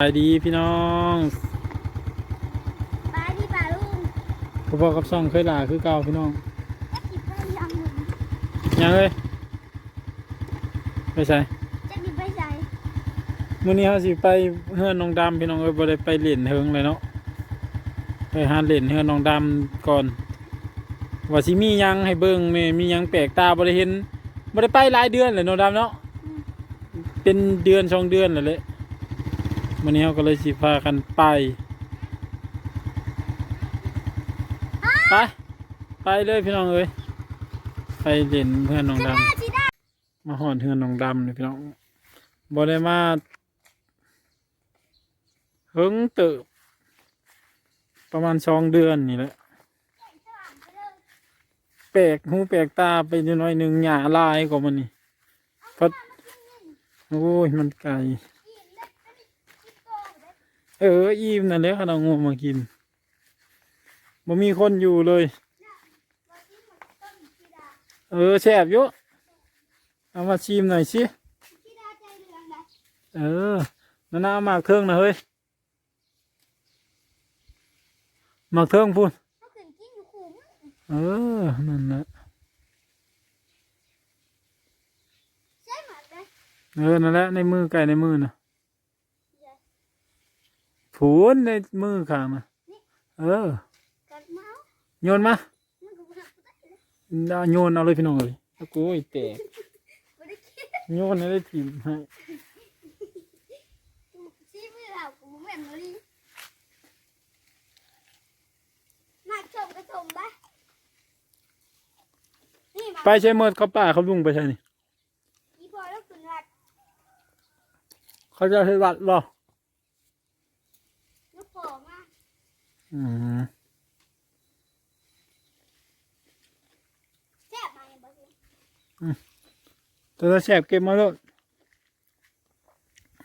สวัสดีพี่น้องปลาที่ปลาลุงพ่อพ่อกับซ่องเคยด่าคือเก่าพี่น้องจะกินไปยังหนึ่งยังเลยไปใส่จะกินไปใส่มื้อนี้เฮาสิไปเฮือนน้องดำพี่น้องเอ้ยบ่ได้ไปเล่นเฮิงเลยเนาะ ไปหาเล่นเฮือนน้องดำก่อน ว่าสิมีหยังให้เบิ่งแม่มีหยังแปลกตาบ่ได้เห็นบ่ได้ไปหลายเดือนเลยน้องดำเนาะ เป็นเดือนสองเดือนแล้วแหละ มื้อนี้เฮาก็เลยสิพากันไป ไป ไปเลยพี่น้องเอ้ยไปเล่นเพื่อนน้องดำหน้าชีได้มาหอนเฮือนน้องดำเลยพี่น้องบ่ได้มาเฮิงเติบประมาณสองเดือนนี่แหละแปลกหูแปลกตาไปนิดหน่อยหนึ่งหญ้าลายกว่ามันนี่พัดโอ้ยมันไก่ เอออิ่มนั่นแหละขนาดงูมากินบ่มีคนอยู่เลย เออแซ่บอยู่เอามาชิมหน่อยสิชีดาใจเหลืองนะเออนั่นนะเอาหมากเทิงนะเฮ้ยหมากเทิงพูดเขาขึ้นกินอยู่ขุมเออนั่นนะใช่ไหมเลยเออนั่นแหละในมือไก่ในมือนะ ผูนในมือข้างนะเออกัดเมาส์โยนมามันก็หักได้เลยเอาโยนเอาเลยพี่น้องเลยตะกูไอ้แตกไม่ได้คิดโยนให้ได้ทีมให้ชีมือเรากูเหมือนเลยมาชมกระชมไปนี่มาไปใช้เมิดเขาป่าเขาลุงไปใช่นี่อีพอแล้วขึ้นวัดเขาจะให้วัดบ่ลูกพอมา อืมตัวแสบเก็บมาแล้ว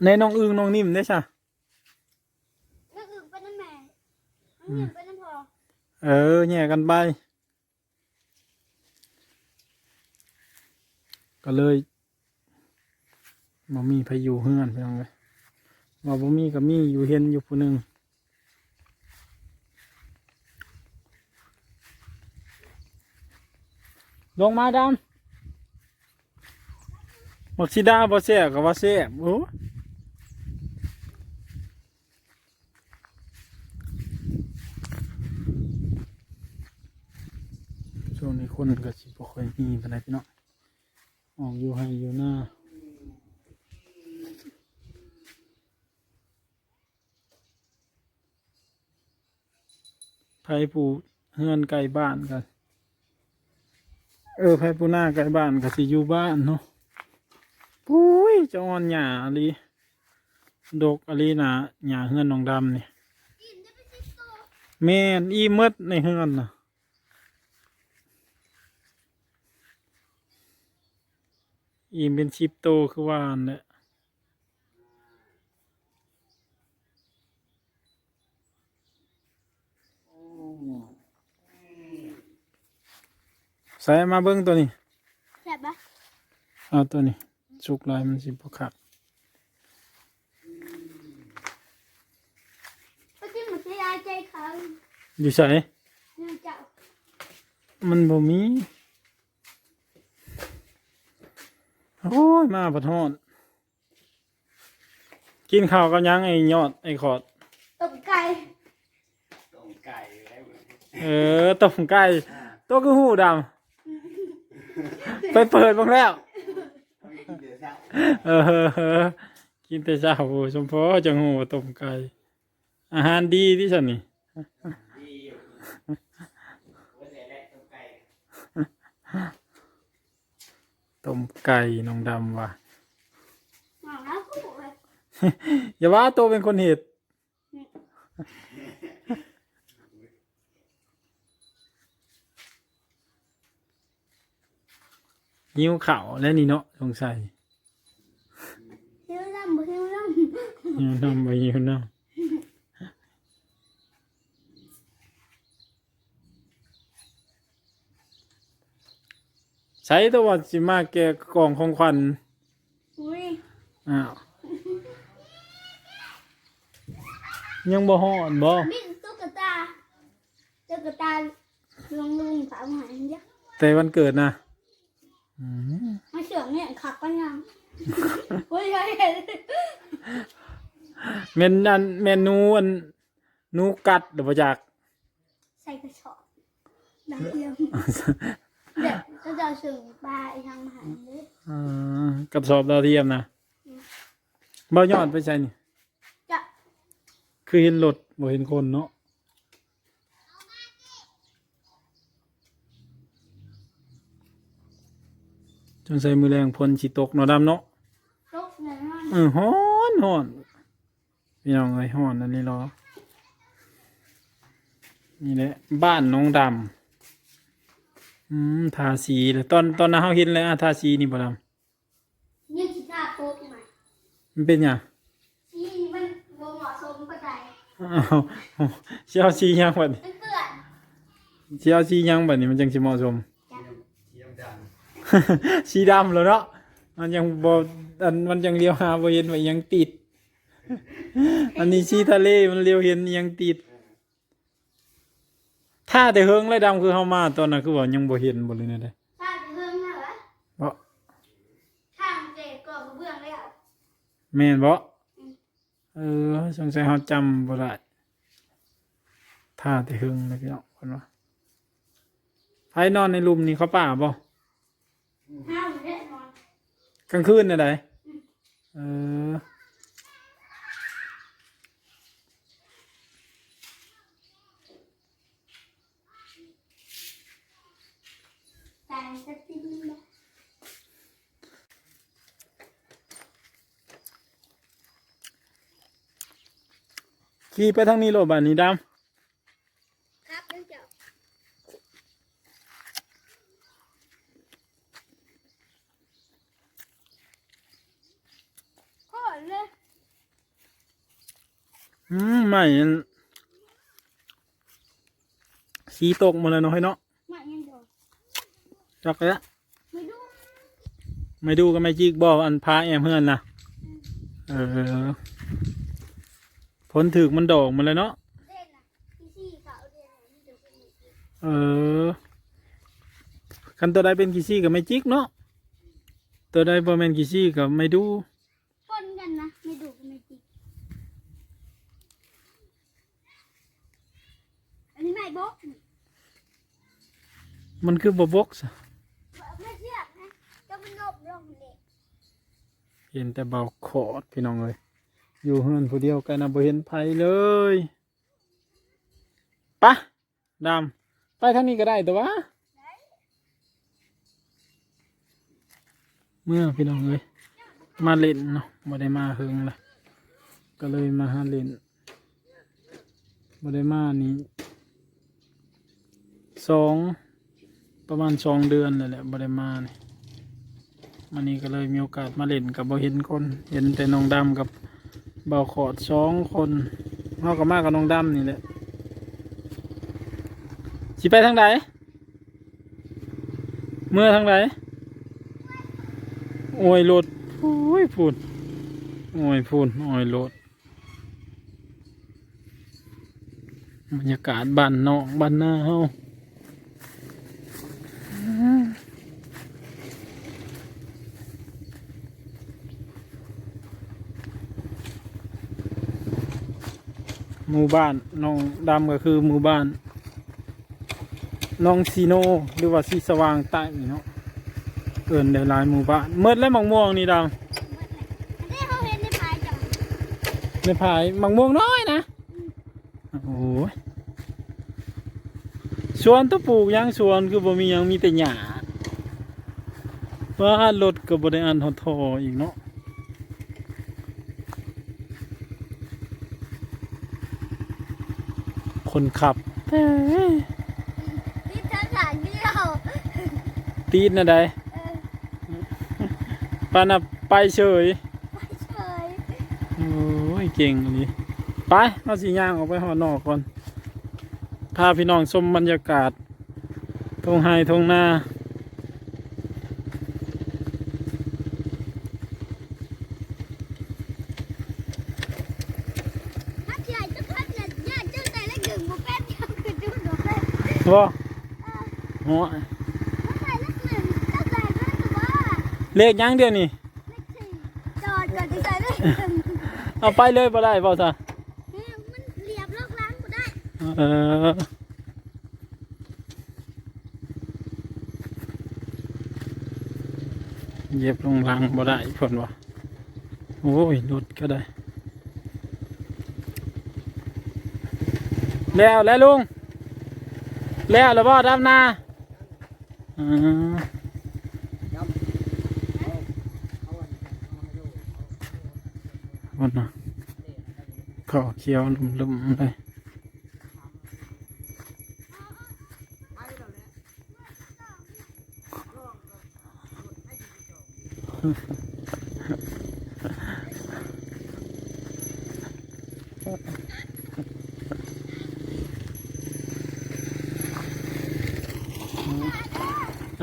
ในน้องอึงน้องนิ่มได้ใช่นึกอึ่งเป็นน้ำแม่น้ำหนึ่งเป็นน้ำพอเออแย่กันไป ก็เลยมามีพายุเฮือนไปยังไงว่าบ่มีก็มีอยู่เห็นอยู่ผู้หนึ่ง ลงมาดำบักชิดาบ่แซ่บก็ว่าแซ่โอ้ช่วงนี้คนก็สิบ่ค่อยมีปานใดพี่น้องออกอยู่ให้อยู่หน้าไผปูเฮือนไกลบ้านกัน เออไผปูหน้าใกลบ้านก็สิอยู่บ้านเนาะปุ้ยจะอ่อนหญ้าอลีดกอลีนะหญ้าเฮือนน้องดำนี่แม่นอีมดในเฮือนน่ะอีมเป็นชิปโตคือว่าอันเนี่ย ใส่มาเบิ้งตัวนี้แซ่บปะเอาตัวนี้สุกลายมันสิบขัดไปกินหมูชีดาใจเขาอยู่ใส่เนื่องจากมันบ่มีโอ้ยมาปะทอนกินข้าวกับหยังไอ้ยอดไอ้ขอดตบไก่เออต้มไก่ตัวคือหูดำ ไปเปิดบ้างแล้ว เออกินแต่เช้าโอ้ชมพอจังหูต้มไก่ อาหารดีที่สุดนี่ต้มไก่น้องดำว่ะหมาแล้วคู่เลยอย่าว่าตัวเป็นคนเห็ด หิวข่าวแล้วนี่เนาะสงสัยเฮี้ยวลำบ่เฮี้ยวลหิวน้ำไปหิวน้ำใช้ตัววัดสิมาแกะกล่องของขวัญำอุ้ยอ้าวยังบ่ฮอดบ่มีตุ๊กตาตุ๊กตาลุงลุงฝากมาใหายเยอะแต่วันเกิดนะอื มมาเฉืองเนี่ยขับไปยังโอ้ยใช่เห็นแม่นอันแม่นหนูอันหนูกัดเดี๋ยวบ่จักใส่กระสอบดาวเทียมเด็กก็จะสื่อปลาอีกทางหันเลยอ่ากับสอบดาวเทียมนะบ่ยอดไปใช่นี่จะคือเห็นรถบ่เห็นคนเนาะ จนใส่มือแรงพลสิตกเนาะดำเนาะตกเงินมันเออฮ้อนฮ้อนพี่น้องเอ้ยฮ้อนอันนี้เหรอนี่แหละบ้านน้องดำอืมทาสีเลยตอนตอนนั้นเฮาเห็นเลยอะทาสีนี่บ่ดำนี่คิดท่าโป๊กใหม่มันเป็นหยังที่มันบ่เหมาะสมกับใจอ้าวเชียวสีหยังบัดนี้มันเปื่อนเชียวสีหยังบัดนี้มันจังสิเหมาะสมจ้ะ สีดำแล้วเนาะมันยังบ่อันมันยังเลี้ยวหาบ่เห็นว่าอิหยังติด อันนี้สีทะเลมันเลี้ยวเห็นอิหยังติด ถ้าแต่เฮิงเลยดำคือเฮามาตอนนั้นคือว่ายังบ่เห็นบ่เลยเนี่ยเด้ถ้าจะเพิ่มนะวะเพราะข้างเจก็เบื้องแล้วแม่นบ่เออสงสัยเฮาจำบ่ได้ถ้าแต่เฮิงเลยพี่น้องเพิ่นว่าไผนอนในหลุมนี่เขาป่าบ่ ห้ามแน่นอนกลางคืนน่ะไดเออแต่จะติ้งนะขี่ไปทางนี้โลบัดนี้ดำ ครับเจ้า โคตรเลย อืมไม่อัน สีตกหมดเลยเนาะให้เนาะมายังโดนจักเลยละไม่ดูไม่ดูก็ไม่จิกบอกอันพาแอมเพื่อนนะเออผลถึกมันดอกหมันเลยเนาะเด่นนะพี่ซี่เขาเด่นนะนี่เดี๋ยวเป็นอีกเออคันตัวใดเป็นกิซี่กับไม่จิกเนาะตัวใดบ่แม่นกิซี่กับไม่ดู ปนกันนะ ไม่ดูก็ไม่จริงอันนี้ไม่บอกนี่ มันคือบ่บกซะไม่เชื่อนะจะมันนบลงเด็กเห็นแต่เบาขอดพี่น้องเลย อยู่เฮือนผู้เดียวกันนะบ่เห็นไผเลยปะดำไปทางนี้ก็ได้แต่ว่าเมื่อพี่น้องเลยมาเล่นเนาะบ่ได้มาเฮิงเลยก็เลยมาหาเล่นบ่ได้มานี่สอง ประมาณสองเดือนเลยแหละบ่ได้มานี่มันนี้ก็เลยมีโอกาสมาเล่นกับบ่เห็นคน เห็นแต่น้องดำกับเบาขอดสองคนเฮาก็มากกับน้องดำนี่แหละสิไปทางใดเมื่อทางใดโอ้ยรถโอ้ยพูดโอ้ยพูดโอ้ยรถบรรยากาศบ้านนอกบ้านหน้าเฮา หมู่บ้านน้องดำก็คือหมู่บ้านน้องซีโนหรือว่าซีสว่างใต้นี่เนาะเกินได้หลายหมู่บ้านเมดและมังม่วงนี่ดาวอันนี้เขาเห็นในพายจังในผายมังม่วงน้อยนะโอ้โหสวนตัวปลูกหยังสวนคือบ่มีหยังมีแต่หญ้าว่ารถก็บ่ได้อันทอทออีกเนาะ คนขับเอ้ยนี่ทางหลังเดียวตีนนะไดเออปานน่ะไปเฉยไม่เฉยโอ้ยเก่งอันนี้ไปเอาสีย่างออกไปหอนอกก่อนพาพี่น้องชมบรรยากาศทงไฮทงนา ถ้าใหญ่จะใคร บ่หัวใส่เลขหนึ่งก็ใส่เลขตัวเลขหยังเดียวนี่เลขสี่จอดก่อนจะใส่เลขหนึ่งเอาไปเลยบ่ได้บ่ซะเฮ้ยมันเรียบโลกล้างกูได้เออเหยียบลงหลังบ่ได้เพิ่นว่าโอ้ยรถก็ได้ แล้วแล้วลุง แล้วแล้วบ่ดำนาอือคนน่ะขอเขี้ยวลุ่มๆเลย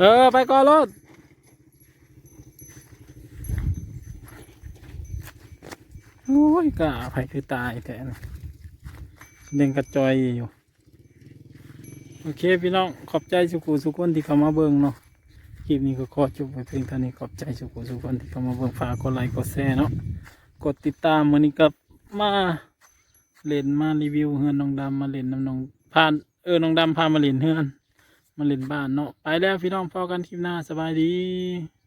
เออ ไปก่อนรถโอ้ยกะไผคือตายแต่นเล่นกระจอยอยู่ โอเคพี่น้อง ขอบใจสุขุสุขคนที่เข้ามาเบิ่งเนาะคลิปนี้ก็ขอจบไปเพียงเท่านี้ขอบใจสุขุสุขคนที่เข้ามาเบิ่งฝากกดไลค์กดแชร์เนาะกดติดตามมันนี้กับมาเล่นมารีวิวเฮือนน้องดำมาเล่นน้ำน้องพานเออน้องดำพามาเล่นเฮือน มาเล่นบ้านเนาะไปแล้วพี่น้องพอกันคลิปหน้าสบายดี